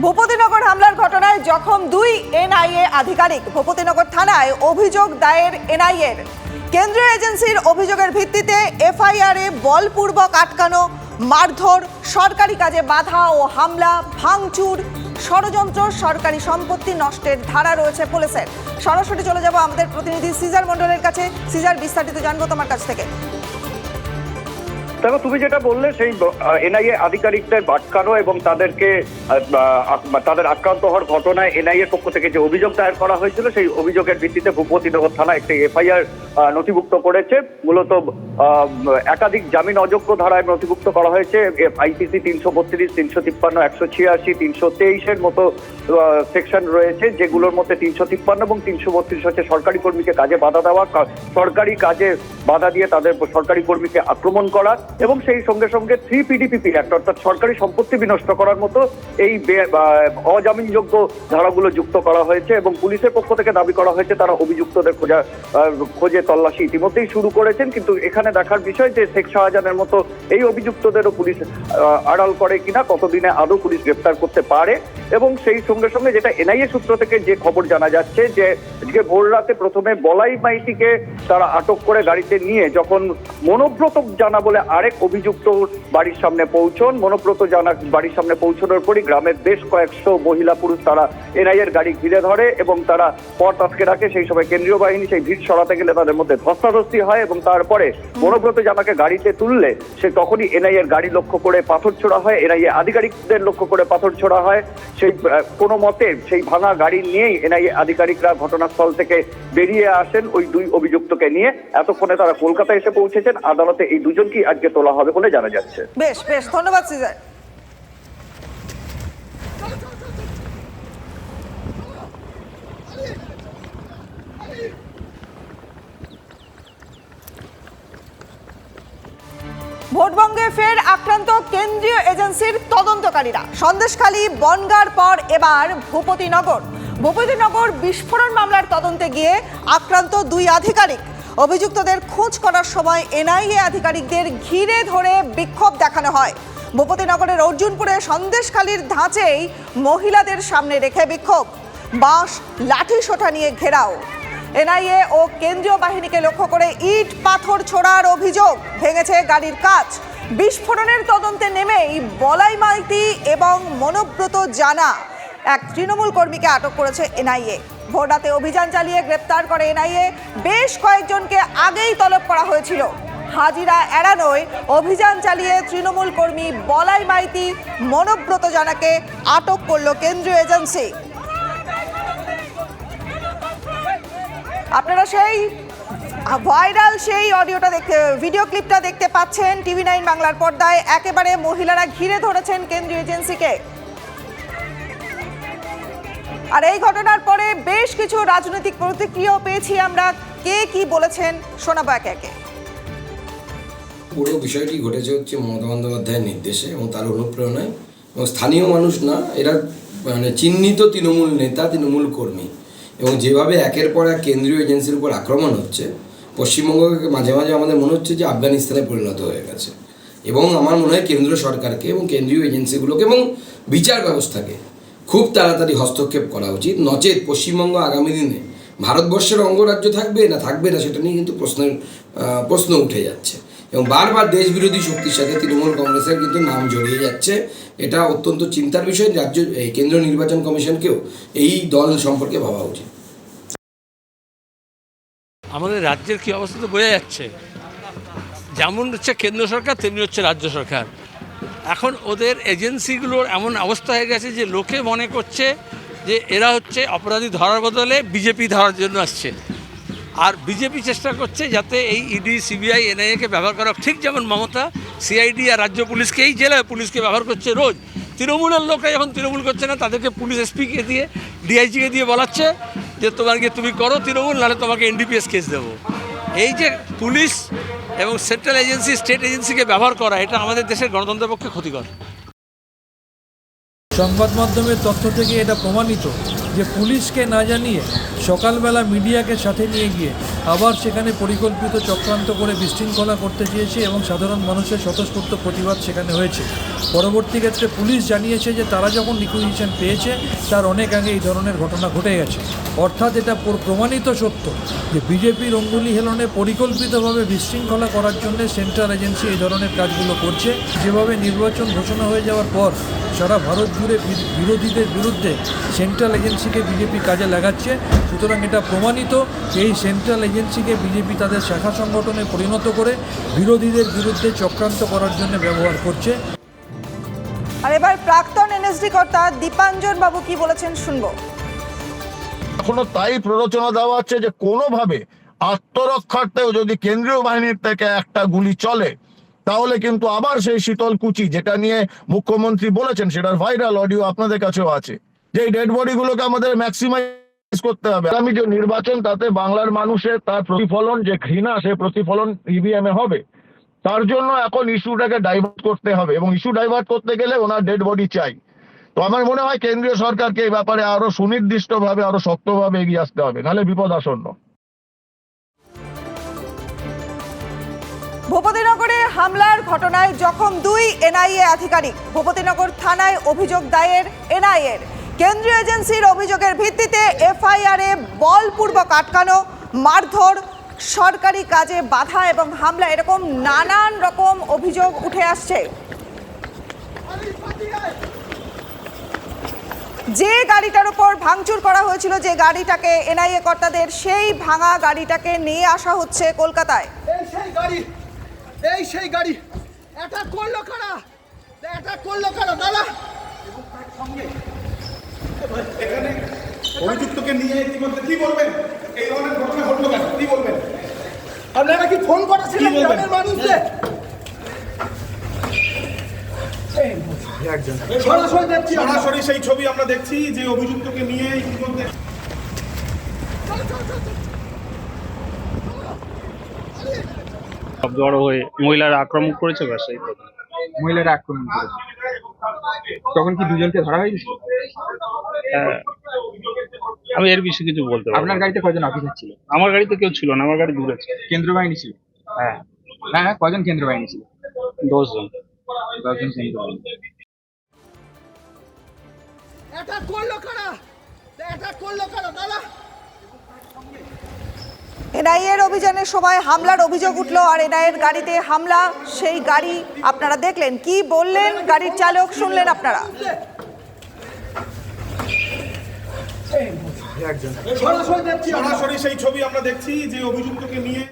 ভূপতিনগর হামলার ঘটনায় জখম দুই এনআইএ আধিকারিক। ভূপতিনগর থানায় অভিযোগ দায়ের এনআইএর। কেন্দ্রীয় এজেন্সির অভিযোগের ভিত্তিতে এফআইআরে বলপূর্বক আটকানো, মারধর, সরকারি কাজে বাধা ও হামলা, ভাঙচুর, ষড়যন্ত্র, সরকারি সম্পত্তি নষ্টের ধারা রয়েছে পুলিশের। সরাসরি চলে যাব আমাদের প্রতিনিধি সিজার মণ্ডলের কাছে। সিজার, বিস্তারিত জানব তোমার কাছ থেকে। দেখো তুমি যেটা বললে, সেই এনআইএ আধিকারিকদের বাটকানো এবং তাদেরকে তাদের আক্রান্ত হওয়ার ঘটনায় এনআইএ পক্ষ থেকে যে অভিযোগ দায়ের করা হয়েছিল, সেই অভিযোগের ভিত্তিতে ভূপতিনগর থানা একটি এফআইআর নথিভুক্ত করেছে। মূলত একাধিক জামিন অযোগ্য ধারায় নথিভুক্ত করা হয়েছে। আইপিসি তিনশো বত্রিশ, তিনশো তিপ্পান্ন, একশো ছিয়াশি, তিনশো তেইশের মতো সেকশন রয়েছে, যেগুলোর মধ্যে তিনশো তিপ্পান্ন এবং তিনশো বত্রিশ হচ্ছে সরকারি কর্মীকে কাজে বাধা দেওয়া। সরকারি কাজে বাধা দিয়ে তাদের সরকারি কর্মীকে আক্রমণ করা। এবং সেই সঙ্গে সঙ্গে থ্রি পিডিপিপি অ্যাক্ট অর্থাৎ সরকারি সম্পত্তি বিনষ্ট করার মতো এই অজামিনযোগ্য ধারাগুলো যুক্ত করা হয়েছে এবং পুলিশের পক্ষ থেকে দাবি করা হয়েছে তারা অভিযুক্তদের খোঁজা খোঁজে তল্লাশি ইতিমধ্যেই শুরু করেছেন। কিন্তু এখানে দেখার বিষয় যে শেখ শাহজাহানের মতো এই অভিযুক্তদেরও পুলিশ আড়াল করে কিনা, কতদিনে আদৌ পুলিশ গ্রেপ্তার করতে পারে? এবং সেই সঙ্গে সঙ্গে যেটা এনআইএ সূত্র থেকে যে খবর জানা যাচ্ছে যে আজকে ভোর রাতে প্রথমে বলাই মাইতিকে তারা আটক করে গাড়িতে নিয়ে যখন মনোব্রত জানা বলে আরেক অভিযুক্ত বাড়ির সামনে পৌঁছন, মনোব্রত জানা বাড়ির সামনে পৌঁছানোর পরই গ্রামের বেশ কয়েকশো মহিলা পুরুষ তারা এনআইএর গাড়ি ঘিরে ধরে এবং তারা পথ আটকে রাখে। সেই সময় কেন্দ্রীয় বাহিনী সেই ভিড় সরাতে গেলে তাদের মধ্যে ধস্তাধস্তি হয় এবং তারপরে মনোব্রত জানাকে গাড়িতে তুললে সে তখনই এনআইএর গাড়ি লক্ষ্য করে পাথর ছোড়া হয় এনআইএ আধিকারিকদের লক্ষ্য করে পাথর ছোড়া হয়। সেই কোনো মতে সেই ভাঙা গাড়ি নিয়েই এনআইএ আধিকারিকরা ঘটনাস্থল থেকে বেরিয়ে আসেন ওই দুই অভিযুক্তকে নিয়ে। এতক্ষণে তারা কলকাতায় এসে পৌঁছেছেন। আদালতে এই দুজনকেই আজকে তোলা হবে বলে জানা যাচ্ছে। বেশ বেশ, ধন্যবাদ ভোটবঙ্গে ফের আক্রান্ত কেন্দ্রীয় এজেন্সির তদন্তকারীরা। সন্দেশখালী, বনগার পর এবার ভূপতিনগর। ভূপতিনগর বিস্ফোরণ মামলার তদন্তে গিয়ে আক্রান্ত দুই আধিকারিক। অভিযুক্তদের খোঁজ করার সময় এনআইএ আধিকারিকদের ঘিরে ধরে বিক্ষোভ দেখানো হয়। ভূপতিনগরের অর্জুনপুরে সন্দেশখালীর ধাঁচেই মহিলাদের সামনে রেখে বিক্ষোভ। বাঁশ, লাঠি সোঁটা নিয়ে ঘেরাও। এনআইএ ও কেন্দ্রীয় বাহিনীকে লক্ষ্য করে ইট পাথর ছোড়ার অভিযোগ ভেঙেছে গাড়ির কাজ বিস্ফোরণের তদন্তে নেমেই বলাই মাইতি এবং মনোব্রত জানা। এক তৃণমূল কর্মীকে আটক করেছে এনআইএ। ভোররাতে অভিযান চালিয়ে গ্রেপ্তার করে এনআইএ। বেশ কয়েকজনকে আগেই তলব করা হয়েছিল। হাজিরা এড়ানোয় অভিযান চালিয়ে তৃণমূল কর্মী বলাই মাইতি মনোব্রত জানাকে আটক করল কেন্দ্রীয় এজেন্সি। আপনারা সেই ভাইরাল সেই অডিওটা দেখতে, ভিডিও ক্লিপটা দেখতে পাচ্ছেন টিভি নাইন বাংলার পর্দায়। একেবারে মহিলারা ঘিরে ধরেছেন কেন্দ্রীয় এজেন্সিকে। আর এই ঘটনার পরে বেশ কিছু রাজনৈতিক প্রতিক্রিয়াও পেয়েছি আমরা। কে কি বলেছেন শোনাবো একে একে। পুরো বিষয়টি ঘটেছে হচ্ছে মমতা বন্দ্যোপাধ্যায়ের নির্দেশে এবং তার অনুপ্রেরণায় এবং স্থানীয় মানুষ না, এরা মানে চিহ্নিত তৃণমূল নেতা, তৃণমূল কর্মী এবং যেভাবে একের পর এক কেন্দ্রীয় এজেন্সির উপর আক্রমণ হচ্ছে পশ্চিমবঙ্গকে মাঝে মাঝে আমাদের মনে হচ্ছে যে আফগানিস্তানে পরিণত হয়ে গেছে এবং আমার মনে হয় কেন্দ্র সরকারকে এবং কেন্দ্রীয় এজেন্সিগুলোকে এবং বিচার ব্যবস্থাকে খুব তাড়াতাড়ি হস্তক্ষেপ করা উচিত। নচেত পশ্চিমবঙ্গ আগামী দিনে ভারতবর্ষের অঙ্গরাজ্য থাকবে না থাকবে না সেটা নিয়ে কিন্তু প্রশ্নের প্রশ্ন উঠে যাচ্ছে। এবং বারবার দেশ বিরোধী শক্তির সাথে তৃণমূল কংগ্রেসের কিন্তু নাম জড়িয়ে যাচ্ছে। এটা অত্যন্ত চিন্তার বিষয়। রাজ্য, এই কেন্দ্রীয় নির্বাচন কমিশনকেও এই দল সম্পর্কে ভাবা উচিত। আমাদের রাজ্যের কী অবস্থা তো বোঝা যাচ্ছে। যেমন হচ্ছে কেন্দ্র সরকার, তেমনি হচ্ছে রাজ্য সরকার। এখন ওদের এজেন্সিগুলোর এমন অবস্থা হয়ে গেছে যে লোকে মনে করছে যে এরা হচ্ছে অপরাধী ধরার বদলে বিজেপি ধরার জন্য আসছে। আর বিজেপি চেষ্টা করছে যাতে এই ইডি, সিবিআই এনআইএকে ব্যবহার করা ঠিক যেমন মমতা, সিআইডি আর রাজ্য পুলিশকে, এই জেলায় পুলিশকে ব্যবহার করছে রোজ। তৃণমূলের লোকরা যখন তৃণমূল করছে না, তাদেরকে পুলিশ এসপিকে দিয়ে ডিআইজিকে দিয়ে বলাচ্ছে যে তোমার গিয়ে তুমি করো তৃণমূল, নাহলে তোমাকে এনডিপিএস কেস দেবো। এই যে পুলিশ এবং সেন্ট্রাল এজেন্সি স্টেট এজেন্সিকে ব্যবহার করা এটা আমাদের দেশের গণতন্ত্রের পক্ষে ক্ষতিকর। সংবাদ মাধ্যমের তথ্য থেকে এটা প্রমাণিত যে পুলিশকে না জানিয়ে সকালবেলা মিডিয়াকে সাথে নিয়ে গিয়ে আবার সেখানে পরিকল্পিত চক্রান্ত করে বিশৃঙ্খলা করতে চেয়েছে এবং সাধারণ মানুষের স্বতঃস্ফূর্ত প্রতিবাদ সেখানে হয়েছে। পরবর্তী ক্ষেত্রে পুলিশ জানিয়েছে যে তারা যখন রিকুইজিশন পেয়েছে, তার অনেক আগে এই ধরনের ঘটনা ঘটে গেছে। অর্থাৎ এটা প্রমাণিত সত্য যে বিজেপির অঙ্গুলি হেলনে পরিকল্পিতভাবে বিশৃঙ্খলা করার জন্য সেন্ট্রাল এজেন্সি এই ধরনের কাজগুলো করছে। যেভাবে নির্বাচন ঘোষণা হয়ে যাওয়ার পর সারা ভারত জুড়ে বিরোধীদের বিরুদ্ধে সেন্ট্রাল এজেন্সিকে বিজেপি কাজে লাগাচ্ছে। সুতরাং এটা প্রমাণিত এই সেন্ট্রাল এজেন্সিকে বিজেপি তাদের শাখা সংগঠনে পরিণত করে বিরোধীদের বিরুদ্ধে চক্রান্ত করার জন্য ব্যবহার করছে। আর এবার প্রাক্তন এনএসডি কর্তা দীপাঞ্জন বাবু কি বলেছেন শুনব। এখনও তাই প্ররোচনা দেওয়া হচ্ছে যে কোনোভাবে আত্মরক্ষার্থেও যদি কেন্দ্রীয় বাহিনীর থেকে একটা গুলি চলে তাহলে কিন্তু আবার সেই শীতল কুচি যেটা নিয়ে মুখ্যমন্ত্রী বলেছেন, সেটার ভাইরাল অডিও আপনাদের কাছেও আছে। যে ডেড বডি গুলোকে আমাদের ম্যাক্সিমাইজ করতে হবে। আগামী যে নির্বাচন, তাতে বাংলার মানুষের তার প্রতিফলন, যে ঘৃণা, সে প্রতিফলন ইভিএম এ হবে। তার জন্য এখন ইস্যুটাকে ডাইভার্ট করতে হবে এবং ইস্যু ডাইভার্ট করতে গেলে ওনার ডেড বডি চাই। তো আমার মনে হয় কেন্দ্রীয় সরকারকে এই ব্যাপারে আরও সুনির্দিষ্টভাবে, আরও শক্তভাবে এগিয়ে আসতে হবে, নাহলে বিপদ আসন্ন। ভূপতিনগরে হামলার ঘটনায় জখম দুই এনআইএ আধিকারিক। ভূপতিনগর থানায় অভিযোগ দায়ের এনআইএর। কেন্দ্রীয় এজেন্সির অভিযোগের ভিত্তিতে এফআইআরে বলপূর্বক আটকানো, মারধর, সরকারি কাজে বাধা এবং হামলা এরকম নানান রকম অভিযোগ উঠে আসছে। যে গাড়িটার উপর ভাঙচুর করা হয়েছিল, যে গাড়িটাকে এনআইএ কর্তাদের সেই ভাঙা গাড়িটাকে নিয়ে আসা হচ্ছে কলকাতায়। এই সেই গাড়ি। এটা করল কারা? এটা করল কারা? দাদা। অভিযুক্তকে নিয়ে ইতিমধ্যে কি বলবেন? এই ধরনের ঘটনা ঘটলো কেন? কি বলবেন? আপনারা কি ফোন করেছিলেন? গ্রামের মানুষদের। সরাসরি সেই ছবি আমরা দেখছি যে অভিযুক্তকে নিয়ে ইতিমধ্যে জড়ো হয়ে মহিলারা আক্রমণ করেছে ব্যাস এই তো। মহিলারা আক্রমণ করেছে। তখন কি দুজনকে ধরা হয়েছে হ্যাঁ। আমি এর বেশি কিছু বলতে পারব আপনার না। গাড়িতে কজন অফিসার ছিল? আমার গাড়িতে কেউ ছিল না আমার গাড়ি দূরে ছিল। কেন্দ্র বাহিনী ছিল? হ্যাঁ। হ্যাঁ হ্যাঁ কজন কেন্দ্র বাহিনী ছিল? দশজন। দশজন কেন্দ্র বাহিনী এটা করল কারা? এটা করল কারা? দাদা! এনআইএর অভিযানের সময় হামলার অভিযোগ উঠল আর এনআইএর গাড়িতে হামলা, সেই গাড়ি আপনারা দেখলেন। কি বললেন গাড়ির চালক, শুনলেন আপনারা? সরাসরি সেই ছবি আমরা দেখছি যে অভিযুক্তকে নিয়ে